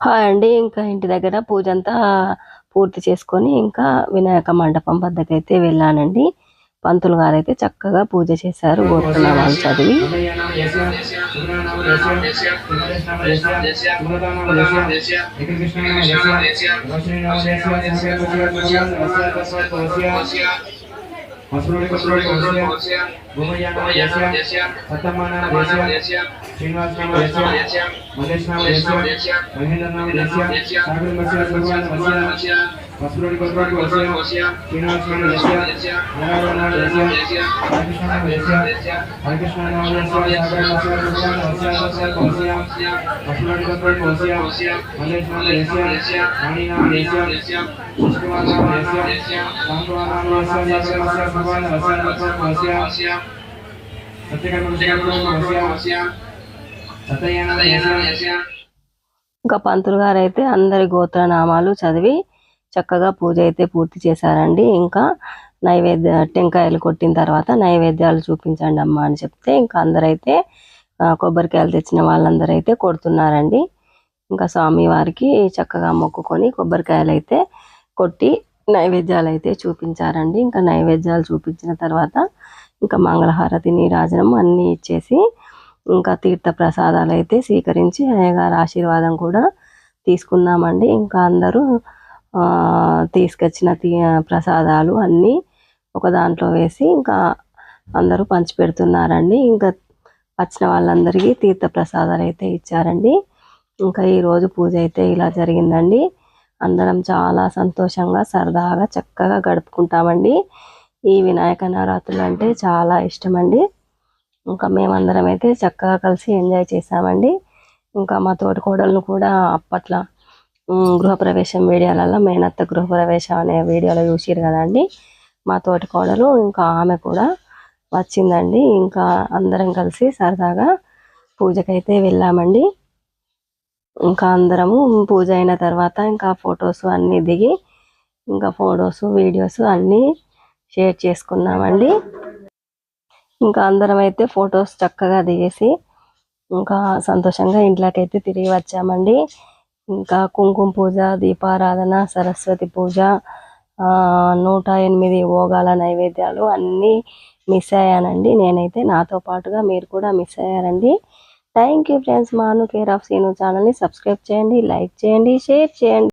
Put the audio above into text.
Hi అండి ఇంకా ఇంటి దగ్గర పూజ అంతా పూర్తి చేసుకొని ఇంకా వినాయక మండపం వద్దకు అయితే వెళ్ళానండి. పంతులు గారు అయితే చక్కగా పూజ చేశారు గోత్రనామాలు చదివి. મસરોળી મસરોળી ઓસિયા ગોમૈયાના દેસિયા સતમાના દેસિયા શ્રીનિવાસના દેસિયા મલેશના દેસિયા મહેન્દ્રના દેસિયા સાગર મસિયા સર્વાના મસિયા ఇంకా పంతులు గారు అయితే అందరి గోత్రనామాలు చదివి చక్కగా పూజ అయితే పూర్తి చేశారండి. ఇంకా నైవేద్య టెంకాయలు కొట్టిన తర్వాత నైవేద్యాలు చూపించండి అమ్మ అని చెప్తే ఇంకా అందరైతే కొబ్బరికాయలు తెచ్చిన వాళ్ళందరూ అయితే కొడుతున్నారండి. ఇంకా స్వామి వారికి చక్కగా మొక్కుకొని కొబ్బరికాయలు అయితే కొట్టి నైవేద్యాలు అయితే చూపించారండి. ఇంకా నైవేద్యాలు చూపించిన తర్వాత ఇంకా మంగళహారతి నీరాజనం అన్నీ ఇచ్చేసి ఇంకా తీర్థ ప్రసాదాలు అయితే స్వీకరించి అయ్యగారు ఆశీర్వాదం కూడా తీసుకున్నామండి. ఇంకా అందరూ తీసుకొచ్చిన తీ ప్రసాదాలు అన్నీ ఒక దాంట్లో వేసి ఇంకా అందరూ పంచిపెడుతున్నారండి. ఇంకా వచ్చిన వాళ్ళందరికీ తీర్థ ప్రసాదాలు అయితే ఇచ్చారండి. ఇంకా ఈరోజు పూజ అయితే ఇలా జరిగిందండి. అందరం చాలా సంతోషంగా సరదాగా చక్కగా గడుపుకుంటామండి. ఈ వినాయక నవరాత్రులు అంటే చాలా ఇష్టమండి. ఇంకా మేమందరం అయితే చక్కగా కలిసి ఎంజాయ్ చేసామండి ఇంకా మా తోటి కోడలను కూడా అప్పట్లో గృహప్రవేశం వీడియోలలో మేనత్త గృహప్రవేశం అనే వీడియోలో చూసిరు కదండి మా తోటి కోడలు ఇంకా ఆమె కూడా వచ్చిందండి. ఇంకా అందరం కలిసి సరదాగా పూజకైతే వెళ్ళామండి. ఇంకా అందరము పూజ అయిన తర్వాత ఇంకా ఫొటోస్ అన్నీ దిగి ఇంకా ఫొటోస్ వీడియోస్ అన్నీ షేర్ చేసుకున్నామండి. ఇంకా అందరం అయితే ఫొటోస్ చక్కగా దిగేసి ఇంకా సంతోషంగా ఇంట్లోకైతే తిరిగి వచ్చామండి. ఇంకా కుంకుమ పూజ దీపారాధన సరస్వతి పూజ నూట ఎనిమిది భోగాల నైవేద్యాలు అన్నీ మిస్ అయ్యానండి. నేనైతే నాతో పాటుగా మీరు కూడా మిస్ అయ్యారండి. Thank you friends Manu care of Seenu ఛానల్ని సబ్స్క్రైబ్ చేయండి లైక్ చేయండి షేర్ చేయండి.